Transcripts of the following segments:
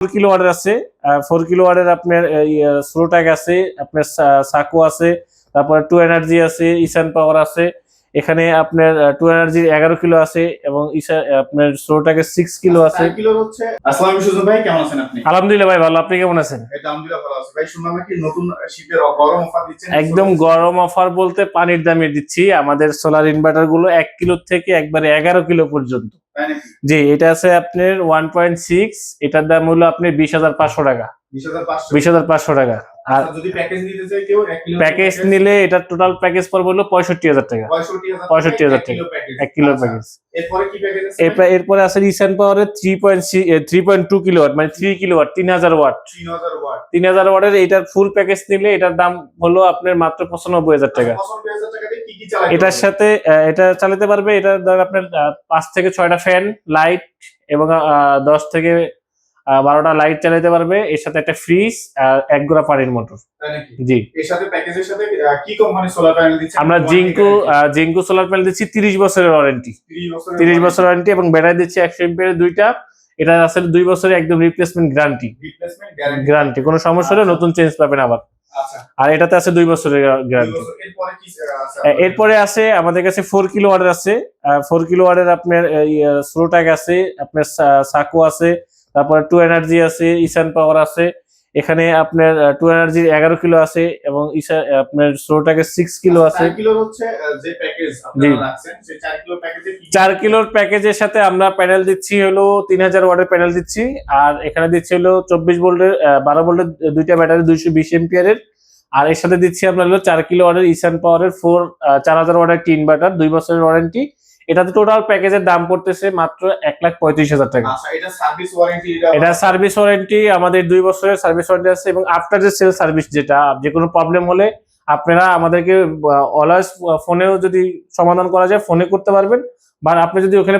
Four kilo ওয়ার্ডের আছে four kilo ওয়ার্ডের আপনার স্লোট্যাগ আছে, আপনার সাকো আছে, তারপরে টু এনার্জি আছে ইসান পাওয়ার আছে। এখানে আপনার টু এনার্জির এগারো কিলো আছে এবং আপনার স্লোট্যাগের সিক্স কিলো আছে। আপনি? আলহামদুলিল্লাহ ভাই ভালো। আপনি কেমন আছেন? একদম গরম অফার বলতে পানির দামে দিচ্ছি। আমাদের সোলার ইনভার্টারগুলো এক কিলো থেকে একবারে এগারো কিলো পর্যন্ত। জি এটা আছে আপনার ওয়ান পয়েন্ট সিক্স এটার দাম হলো আপনার বিশ হাজার পাঁচশো টাকা। বিশ হাজার পাঁচশো টাকা। আর যদি প্যাকেজ নিতে চাই কেউ প্যাকেজ নিলে এটার টোটাল প্যাকেজ পড়বে হলো পঁয়ষট্টি হাজার টাকা। পঁয়ষট্টি হাজার 65,000 কিলো প্যাকেজ আচ্ছা, এরপরে কি প্যাকেজ আছে? এরপর আছে রিসেন্ট পাওয়ারের three point three point two kilowatt মানে থ্রি কিলো ওয়াট তিন হাজার ওয়াট তিন হাজার ওয়াট তিন হাজার ওয়াটের এটার ফুল প্যাকেজ নিলে এটার দাম হলো আপনার মাত্র পঁচানব্বই হাজার টাকা। পঁচানব্বই হাজার টাকা দিয়ে কি কি চালাতে এটার সাথে এটা চালাতে পারবে এটা ধর আপনার আহ, পাঁচ থেকে ছয়টা ফ্যান লাইট এবং আহ, দশ থেকে আহ, বারোটা লাইট চালাতে পারবে। এর সাথে একটা ফ্রিজ আর এক গোড়া পানির মোটর জি। এর সাথে প্যাকেজের সাথে কি কোম্পানি সোলার প্যানেল দিচ্ছে? আমরা জিঙ্কু জিঙ্কু সোলার প্যানেল দিচ্ছি তিরিশ বছরের ওয়ারেন্টি 30 বছর তিরিশ বছর ওয়ারেন্টি এবং ব্যাটারি দিচ্ছি একশো এমপিয়ার দুইটা। এটা আসলে দুই বছরের একদম রিপ্লেসমেন্ট গ্যারান্টি গ্যারান্টি কোনো সমস্যা হলে নতুন চেঞ্জ পাবেন আবার। আচ্ছা। আর এটাতে আছে দুই বছরের গ্যারান্টি এরপরে আছে আমাদের কাছে ফোর কিলো ওয়ার্ডের আছে। ফোর কিলো ওয়ার্ডের আপনার স্লোট্যাগ আছে আপনার সাকো আছে তারপরে টু এনার্জি আছে ইসান পাওয়ার আছে এখানে আপনার টু এনার্জির এগারো কিলো আছে এবং ইসা- আপনার স্লোট্যাগের সিক্স কিলো আছে। চার কিলোর প্যাকেজের সাথে আমরা প্যানেল দিচ্ছি হলো তিন হাজার ওয়াটের প্যানেল দিচ্ছি আর এখানে দিচ্ছি হলো চব্বিশ ভোল্টের বারো ভোল্টের দুইটা ব্যাটারি দুইশো বিশ এমপিয়ারের আর এর সাথে দিচ্ছি আপনার হলো চার কিলো ওয়াটের ইসান পাওয়ারের ফোর চার হাজার ওয়াটের টিন ব্যাটার দুই বছরের ওয়ারেন্টি এটাতে টোটাল প্যাকেজের দাম পড়তেছে মাত্র এক লাখ পঁয়ত্রিশ হাজার টাকা। আচ্ছা এটা সার্ভিস ওয়ারেন্টি আমাদের দুই বছরের সার্ভিস ওয়ারেন্টি আছে এবং আফটার যে সেল সার্ভিস যেটা যে কোনো প্রবলেম হলে আপনারা আমাদেরকে অলওয়েজ ফোনেও যদি সমাধান করা যায় ফোনে করতে পারবেন। বা আপনি যদি ওখানে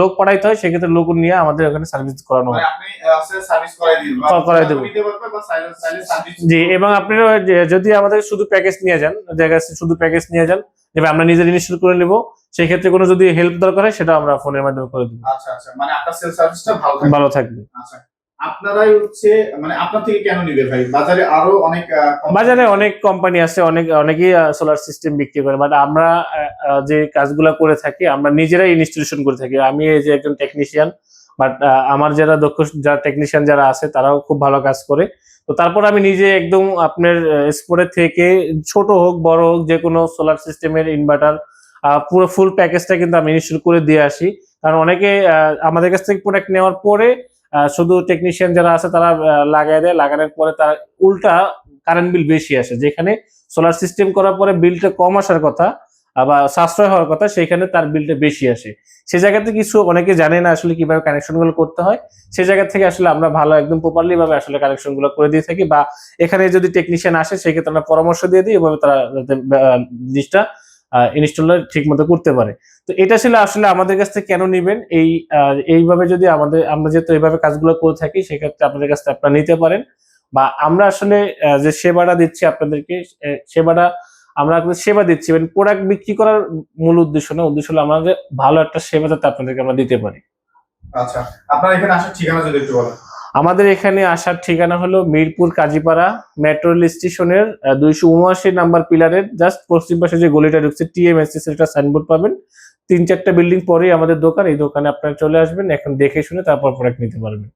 লোক পাঠাইতে হয় সেক্ষেত্রে লোক নিয়ে আমাদের ওখানে সার্ভিস করানো হয়। করাই দেবো। জি এবং আপনারা যদি আমাদের শুধু প্যাকেজ নিয়ে যান যাচ্ছে শুধু প্যাকেজ নিয়ে যান যে আমরা নিজের ইনস্টল করে নেব। সেই ক্ষেত্রে কোনো যদি হেল্প দরকার হয় সেটা আমরা ফোনের মাধ্যমে করে দেবো। আচ্ছা আচ্ছা মানে আপনার সেল সার্ভিসটা ভালো থাকবে। ভালো থাকবে। আচ্ছা আপনারাই হচ্ছে মানে আপনার থেকে কেন নিবে ভাই? বাজারে আরও অনেক বাজারে অনেক কোম্পানি আছে অনেক অনেকেই সোলার সিস্টেম বিক্রি করে বাট আমরা যে কাজগুলো করে থাকি আমরা নিজেরাই ইনস্টলেশন করে থাকি। আমি এই যে একজন টেকনিশিয়ান বাট আমার যারা দক্ষ, যারা টেকনিশিয়ান যারা আছে, তারাও খুব ভালো কাজ করে। তো তারপর আমি নিজে একদম আপনার স্পোর্টে থেকে ছোট হোক, বড় হোক, যে কোনো সোলার সিস্টেমের ইনভার্টার পুরো ফুল প্যাকেজটা কিন্তু আমি ইনস্টল করে দিয়ে আসি। কারণ অনেকে আমাদের কাছ থেকে প্রোডাক্ট নেওয়ার পরে শুধু টেকনিশিয়ান যারা আছে, তারা লাগাই দেয়। লাগানোর পরে তার উল্টা কারেন্ট বিল বেশি আসে। যেখানে সোলার সিস্টেম করার পরে বিলটা কম আসার কথা আবার সাশ্রয় হওয়ার কথা সেখানে তার বিলটা বেশি আসে। সে জায়গাতে কিছু অনেকে জানে না আসলে কীভাবে কানেকশনগুলো করতে হয়। সেই জায়গা থেকে আসলে আমরা ভালো একদম প্রপারলি ভাবে আসলে কানেকশনগুলো করে দিয়ে থাকি বা এখানে যদি টেকনিশিয়ান আসে, সেক্ষেত্রে আমরা পরামর্শ দিয়ে দিই এভাবে তারা যাতে জিনিসটা ইনস্টল ঠিক মতো করতে পারে। তো এটা ছিল আসলে আমাদের কাছ থেকে কেন নিবেন? এই এইভাবে যদি আমাদের, আমরা যেহেতু এইভাবে কাজগুলো করে থাকি, সেক্ষেত্রে আপনাদের কাছ থেকে আপনারা নিতে পারেন। বা আমরা আসলে যে সেবাটা দিচ্ছি আপনাদেরকে সেবাটা আমরা আপনাদের সেবা দিচ্ছি। মানে প্রোডাক্ট বিক্রি করার মূল উদ্দেশ্য না উদ্দেশ্য হলো আমাদের ভালো একটা সেবা যাতে আপনাদেরকে আমরা দিতে পারি। আচ্ছা আপনার এখানে আসার ঠিকানা যদি একটু বলেন। আমাদের এখানে আসার ঠিকানা হলো মিরপুর কাজীপাড়া মেট্রো রেল স্টেশনের দুইশো উনআশি নাম্বার পিলারের জাস্ট পশ্চিম পাশে যে গলিটা ঢুকছে টিএমএসসি একটা সাইনবোর্ড পাবেন। তিন চারটা বিল্ডিং পরেই আমাদের দোকান এই দোকানে আপনারা চলে আসবেন এখন দেখে শুনে তারপর প্রোডাক্ট নিতে পারবেন।